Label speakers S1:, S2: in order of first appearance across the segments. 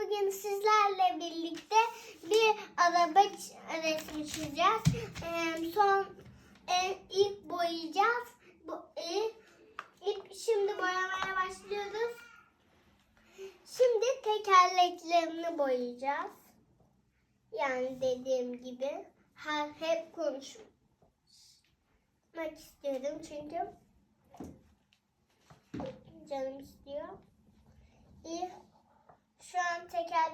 S1: bugün sizlerle birlikte bir araba resmi çizeceğiz. Ee, son e, ilk boyayacağız. Bu, e, ilk, şimdi boyamaya başlıyoruz. Şimdi tekerleklerini boyayacağız. Yani dediğim gibi her hep konuşmak istiyorum çünkü canım istiyor. İyi. Şu an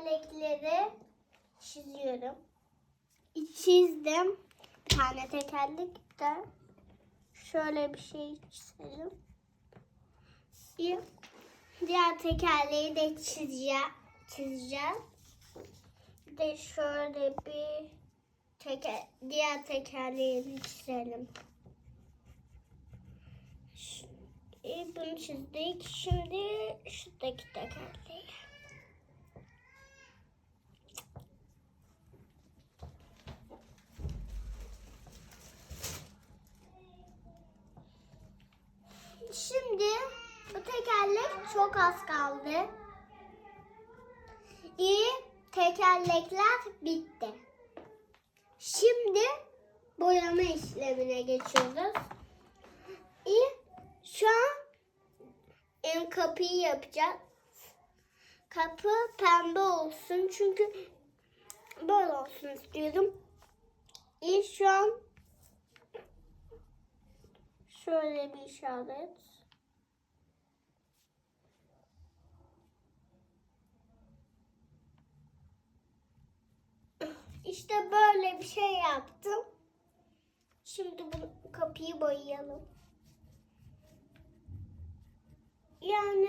S1: tekerlekleri çiziyorum. Çizdim. Bir tane tekerlek de şöyle bir şey çizelim. İyi. Diğer tekerleği de çizeceğim. çizeceğim. Bir de şöyle bir teker, diğer tekerleğini çizelim. İyi, bunu çizdik. Şimdi şuradaki tekerleği. Şimdi bu tekerlek çok az kaldı. İyi tekerlekler bitti. Şimdi boyama işlemine geçiyoruz. İyi şu an em, kapıyı yapacağız. Kapı pembe olsun çünkü böyle olsun istiyorum. İyi şu an şöyle bir işaret. İşte böyle bir şey yaptım. Şimdi bu kapıyı boyayalım. Yani